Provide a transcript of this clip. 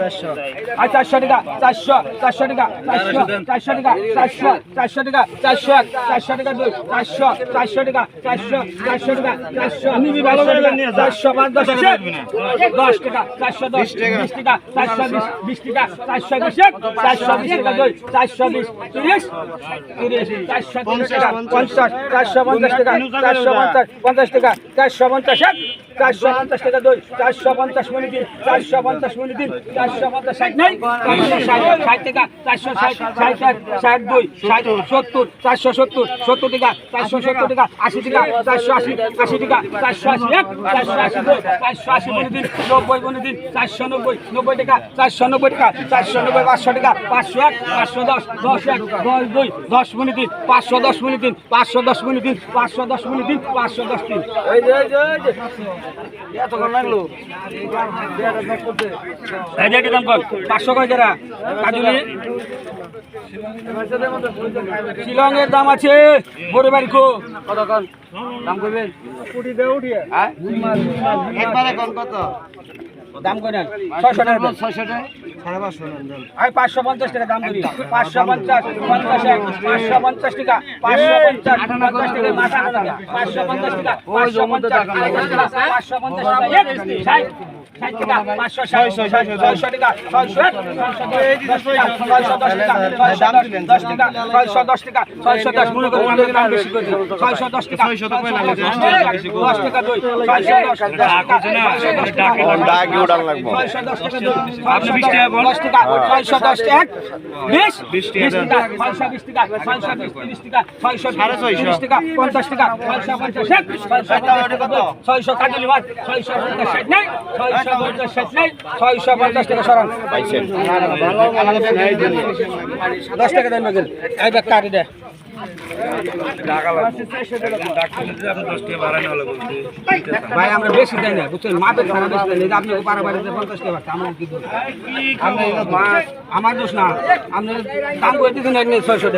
চারশো। আর চারশো টাকা চারশো চারশো টাকা চারশো চারশো টাকা চারশো চারশো টাকা চারশো চারশো টাকা দুই চারশো চারশো টাকা চারশো চারশো টাকা চারশো। আমি ভালো করে চারশো পাঁচ দশ দশ টাকা চারশো দশ বিশ টাকা। চারশো বিশ বিশ টাকা চারশো বিশ চারশো বিশ টাকা দুই চারশো বিশ তিরিশ তিরিশ চারশো তিরিশ টাকা পঞ্চাশ চারশো পঞ্চাশ টাকা চারশো পঞ্চাশ পঞ্চাশ টাকা চারশো পঞ্চাশ চারশো নব্বই টাকা, চারশো নব্বই পাঁচশো টাকা, পাঁচশো এক, পাঁচশো দশ দশ এক, দশ দুই, দশ মিনিট দিন পাঁচশো দশ মিনিট দিন পাঁচশো দশ মিনিট দিন পাঁচশো দশ মিনিট দিন পাঁচশো দশ দিন এতক্ষণ লাগল? কর পাঁচশো কয় যারা? কাজুলি? শিলংয়ের দাম আছে বড় বাড়ি খো। কতক্ষণ দাম করবেন হ্যাঁ? একবারে কোন কত? দাম করেন ছয়শো টাকা। ছয়শো টাকা। আমি পাঁচশো পঞ্চাশ টাকা দাম করি পাঁচশো পঞ্চাশ পঞ্চাশ এক পাঁচশো পঞ্চাশ টাকা পাঁচশো পঞ্চাশ পঞ্চাশ টাকা মাথা টাকা পাঁচশো পঞ্চাশ টাকা পাঁচশো পঞ্চাশ পাঁচশো পঞ্চাশ টাকা এক, ষাট ষাট টাকা পাঁচশো ষাট ছয়শো টাকা ছয়শো ছয়শো দশ টাকা ছয়শো দশ টাকা ছয়শো দশ টাকা ছয়শো দশ মনে দিই। ছয়শো দশ টাকা ছয়শো দশ টাকা ছয়শো দশ দশ টাকা ছয়শো দশ টাকা আপনি বিশ টাকা দশ টাকা ছয়শো দশ টাকা বিশ বিশ টাকা। ছয়শো বিশ টাকা ছয়শো বিশ তিরিশ টাকা ছয়শো তিরিশ টাকা পঞ্চাশ টাকা ছয়শো পঞ্চাশ ছয়শো কাজলি মাছ ছয়শো পঞ্চাশ ষাট নেই ছয়শো পঞ্চাশ ষাট নেই ছয়শো পঞ্চাশ টাকা সরান। দশ টাকা দেন মেগেল এই ব্যাগ কাটি দে। ভাই, আমরা বেশি দেয় না, বুঝছেন? মাপের বেশি দেয় আপনি পাড়া বাড়িতে পঞ্চাশ টাকা আমার কি দোষ আপনি আমার দোষ না আপনি দাম করে দিচ্ছেন ছয়শো